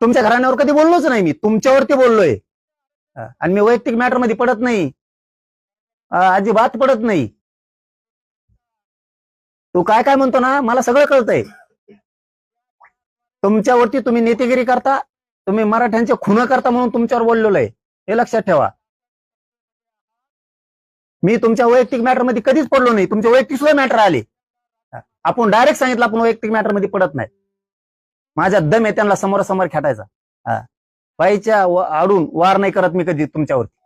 तुमच्या घराण्यावर कधी बोललोच नाही मी. तुमच्यावरती बोललोय. आणि मी वैयक्तिक मॅटरमध्ये पडत नाही. अजिबात पडत नाही. तू काय काय म्हणतो ना मला सगळं कळतंय. तुमच्यावरती तुम्ही नेतेगिरी करता तुम्ही मराठ्यांचे खुन करता म्हणून तुमच्यावर बोललेलो आहे हे लक्षात ठेवा. मी तुमच्या वैयक्तिक मॅटरमध्ये कधीच पडलो नाही. तुमचे वैयक्तिक सुद्धा मॅटर आले. आपण डायरेक्ट सांगितलं आपण वैयक्तिक मॅटरमध्ये पडत नाही. माझ्या दम आहे त्यांना समोरासमोर खेटायचा हा. बाईच्या आडून वार नाही करत मी कधी तुमच्यावरती.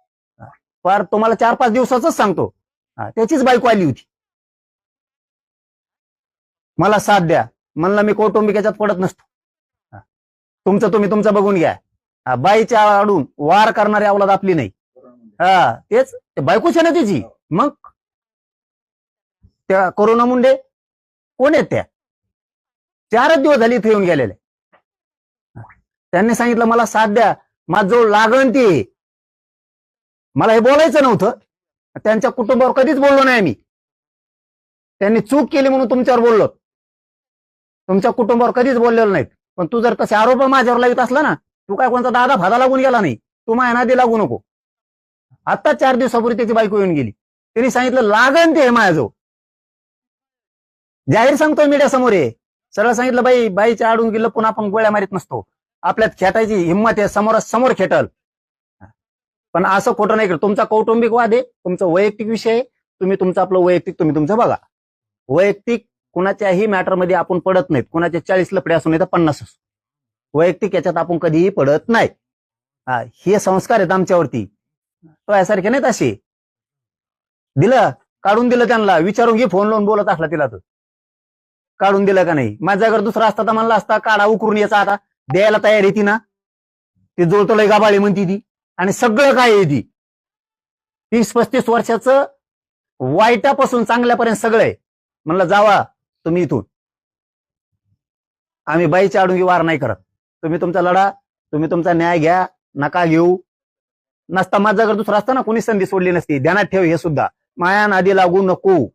वार तुम्हाला चार पाच दिवसाच सांगतो. हा, त्याचीच बायको आली होती. मला साथ द्या. म्हणलं मी कौटुंबिक याच्यात पडत नसतो. तुमचं तुम्ही तुमचं बघून घ्या. बाईच्या आडून वार करणारी अवलाद आपली नाही. हा. तेच. बायकोच आहे ना त्याची मग? त्या कोरोना मुंडे? कोण आहेत त्या? चारच दिवस झाली इथे येऊन गेलेले. त्यांनी सांगितलं मला साथ द्या. माझ जो लागण ती मला हे बोलायचं नव्हतं. त्यांच्या कुटुंबावर कधीच बोललो नाही मी. त्यांनी चूक केली म्हणून तुमच्यावर बोललो. तुमच्या कुटुंबावर कधीच बोललेलो नाहीत. पण तू जर तसे आरोप माझ्यावर लावित असला ना तू काय कोणता दादा फादा लागून गेला नाही? तू माझ्या नादी लागू नको. आता चार दिवसापूर्वी त्याची बायको येऊन गेली. त्यांनी सांगितलं लागण ते आहे माझ्याजवळ. जाहीर सांगतोय मीडिया समोर आहे सरळ सांगितलं बाई बाईच्या आडून गेलं पुन्हा आपण गोळ्या मारीत नसतो. आपल्यात खेटायची हिंमत आहे समोर समोर खेटल. पण असं खोटं नाही करत तुमचा कौटुंबिक वाद आहे तुमचा वैयक्तिक विषय आहे तुम्ही तुमचं आपलं वैयक्तिक तुम्ही तुमचं बघा. वैयक्तिक कुणाच्याही मॅटरमध्ये आपण पडत नाहीत. कुणाचे चाळीस लपडे असून नाही तर पन्नास असू. वैयक्तिक याच्यात आपण कधीही पडत नाही. हा, हे संस्कार आहेत आमच्यावरती. तो यासारखे नाहीत असे. दिलं काढून दिलं त्यांना. विचारून घे फोन लावून बोलत असला तिला तर काढून दिलं का नाही? माझ्या घर दुसरा असता तर म्हणला असता काढा उकरून याचा आता. द्यायला तयार येते ना. ते जोडतलंय गाबाळी म्हणती ती. आणि सगळं काय आहे ती? तीस पस्तीस वर्षाचं वाईटापासून चांगल्यापर्यंत सगळं आहे. म्हणलं जावा तुम्ही इथून. आम्ही बाईच्या आडून वार नाही करत. तुम्ही तुमचा लढा तुम्ही तुमचा न्याय घ्या नका घेऊ. नसता माझा जर दुसरा असता ना कोणी संधी सोडली नसती. ध्यानात ठेव हे सुद्धा. माया नादी लागू नको.